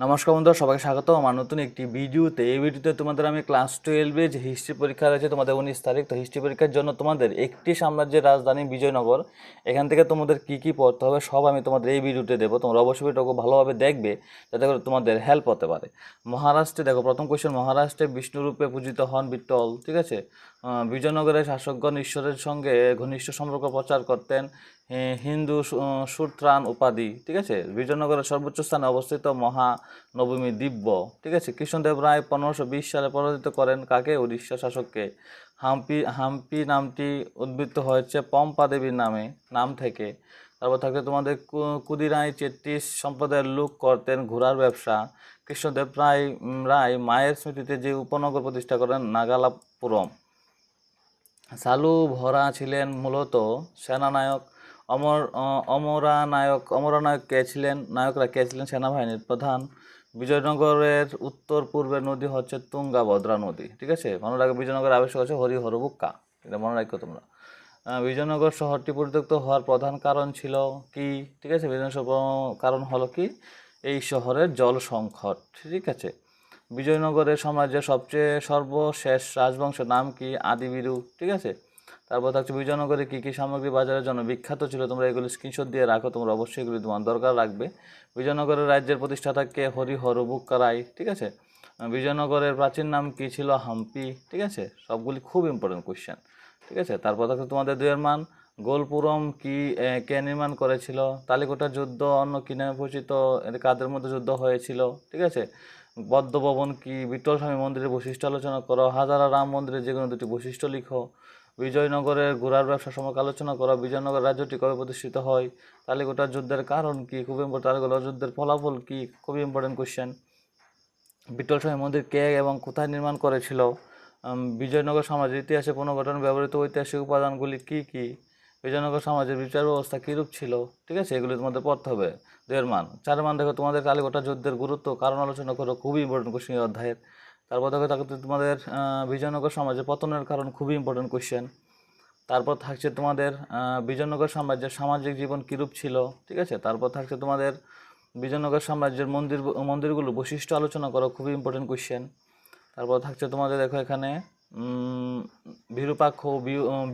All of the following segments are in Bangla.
নমস্কার বন্ধুরা, সবাইকে স্বাগত আমার নতুন একটি ভিডিওতে, এই ভিডিওতে তোমাদের আমি ক্লাস টুয়েলভে যে হিস্ট্রি পরীক্ষা রয়েছে, তোমাদের উনিশ তারিখ, তো হিস্ট্রি পরীক্ষার জন্য তোমাদের একটি সাম্রাজ্যের রাজধানী বিজয়নগর, এখান থেকে তোমাদের কি কি পড়তে হবে, সব আমি তোমাদের এই ভিডিওতে দেবো। তোমরা অবশ্যই ভিডিওকে ভালোভাবে দেখবে, যাতে করে তোমাদের হেল্প হতে পারে। মহারাষ্ট্রে, দেখো, প্রথম কোয়েশ্চেন মহারাষ্ট্রে বিষ্ণুরূপে পূজিত হন বিট্টল, ঠিক আছে? বিজয়নগরের শাসকগণ ঈশ্বরের সঙ্গে ঘনিষ্ঠ সম্পর্ক প্রচার করতেন। হিন্দু সু- আহ, সুত্রান উপাধি ঠিক আছে? বিজয়নগরের সর্বোচ্চ স্থানে অবস্থিত মহানবমী দিব্য ঠিক আছে? কৃষ্ণদেব রায় পনেরোশো বিশ সালে পরাজিত করেন কাকে? উড়িষ্যা শাসককে। হাম্পি হাম্পি নামটি উদ্বৃত্ত হয়েছে পম্পা দেবীর নামে নাম থেকে। তারপর থাকে তোমাদের কুদিরাই চেট্টিস সম্প্রদায়ের লোক করতেন ঘোড়ার ব্যবসা। কৃষ্ণদেব রায় রায় মায়ের স্মৃতিতে যে উপনগর প্রতিষ্ঠা করেন নাগালাপুরম। সালু ভরা ছিলেন মূলত সেনানায়ক অমর আহ, অমরা নায়ক অমরা নায়ক কে ছিলেন? নায়করা কে ছিলেন? সেনাবাহিনীর প্রধান। বিজয়নগরের উত্তর পূর্বের নদী হচ্ছে তুঙ্গাভদ্রা নদী ঠিক আছে? মনে রাখো বিজয়নগরের আবশ্যক হচ্ছে হরিহর বুক্কা এটা মনে রাখো তোমরা। বিজয়নগর শহরটি পরিত্যক্ত হওয়ার প্রধান কারণ ছিল কি? ঠিক আছে? বিজয়নগর কারণ হলো কি? এই শহরের জল সংকট ঠিক আছে? বিজয়নগরের সাম্রাজ্যের সবচেয়ে সর্বশেষ রাজবংশের নাম কি? আদিবিরু ঠিক আছে? তারপর থাকছে বিজয়নগরে কী কী সামগ্রী বাজারের জন্য বিখ্যাত ছিল, তোমরা এগুলো স্ক্রিনশট দিয়ে রাখো, তোমরা অবশ্যই এগুলি তোমার দরকার রাখবে বিজয়নগরের রাজ্যের প্রতিষ্ঠাতাকে হরিহর রায়, ঠিক আছে? বিজয়নগরের প্রাচীন নাম কি ছিল? হাম্পি, ঠিক আছে? সবগুলি খুব ইম্পর্টেন্ট কোয়েশ্চেন ঠিক আছে? তারপর থাকছে তোমাদের দুয়ের মান, গোলপুরম কি কে নির্মাণ করেছিল? তালিকোটার যুদ্ধ অন্য কি নামে পরিচিত? কাদের মধ্যে যুদ্ধ হয়েছিল? ঠিক আছে? বদ্ধভবন কি? বিঠল স্বামী মন্দিরের বৈশিষ্ট্য আলোচনা করো। হাজারা রাম মন্দিরের যে কোনো দুটি বৈশিষ্ট্য লিখো। বিজয়নগরের ঘোড়ার ব্যবসা সম্পর্কে আলোচনা করা, বিজয়নগর রাজ্যটি কবে প্রতিষ্ঠিত হয় তালিকোটার যুদ্ধের কারণ কি, খুব ইম্পর্টেন্ট তালিকোটার যুদ্ধের ফলাফল কি, খুবই ইম্পর্টেন্ট কোশ্চেন বিঠল স্বামী মন্দির কে এবং কোথায় নির্মাণ করেছিল? বিজয়নগর সমাজের ইতিহাসে পুনর্গঠন, ব্যবহৃত ঐতিহাসিক উপাদানগুলি কি কি? বিজয়নগর সমাজের বিচার ব্যবস্থা কীরূপ ছিল? ঠিক আছে, এগুলি তোমাদের পড়তে হবে। দুয়ের মান। চার মান দেখো, তোমাদের কালীকোটা যুদ্ধের গুরুত্ব, কারণ আলোচনা করো, খুবই ইম্পর্টেন্ট কোশ্চেন অধ্যায়ের। তারপর দেখো তাকে তোমাদের বিজয়নগর সমাজে পতনের কারণ খুবই ইম্পর্টেন্ট কোশ্চেন তারপর থাকছে তোমাদের বিজয়নগর সাম্রাজ্যের সামাজিক জীবন কীরূপ ছিল, ঠিক আছে? তারপর থাকছে তোমাদের বিজয়নগর সাম্রাজ্যের মন্দির, মন্দিরগুলো বৈশিষ্ট্য আলোচনা করো খুবই ইম্পর্টেন্ট কোশ্চেন তারপর থাকছে তোমাদের দেখো এখানে বিরূপাক্ষ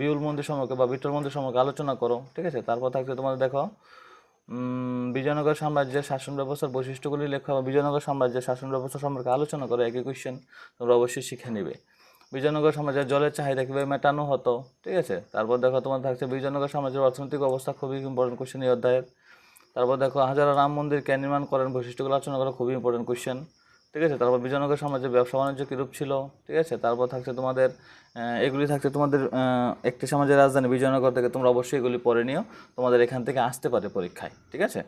বিউল মন্দির সম্পর্কে বা বিঠল মন্দির সম্পর্কে আলোচনা করো, ঠিক আছে? তারপর থাকছে তোমাদের দেখো বিজয়নগর সাম্রাজ্যের শাসন ব্যবস্থার বৈশিষ্ট্যগুলি লেখা বা বিজয়নগর সাম্রাজ্যের শাসন ব্যবস্থা সম্পর্কে আলোচনা করে, একই কোয়েশ্চেন তোমরা অবশ্যই শিখে নেবে। বিজয়নগর সাম্রাজ্যের জলের চাহিদা কীভাবে মেটানো হতো, ঠিক আছে? তারপর দেখো, তোমার থাকছে বিজয়নগর সাম্রাজ্যের অর্থনৈতিক অবস্থা খুবই ইম্পর্টেন্ট কোয়েশ্চেন এই অধ্যায়ের। তারপর দেখো, হাজারা রাম মন্দির কে নির্মাণ করেন বৈশিষ্ট্যগুলো আলোচনা করা, খুবই ইম্পর্টেন্ট কোশ্চেন ঠিক আছে? তারপর বিজয়নগর সমাজে ব্যবসা বাণিজ্য কীরূপ ছিল? ঠিক আছে? তারপর থাকছে তোমাদের এগুলি থাকছে তোমাদের একটি সমাজের রাজধানী বিজয়নগর থেকে তোমরা অবশ্যই এগুলি পড়ে নিও। তোমাদের এখান থেকে আসতে পারে পরীক্ষায়। ঠিক আছে?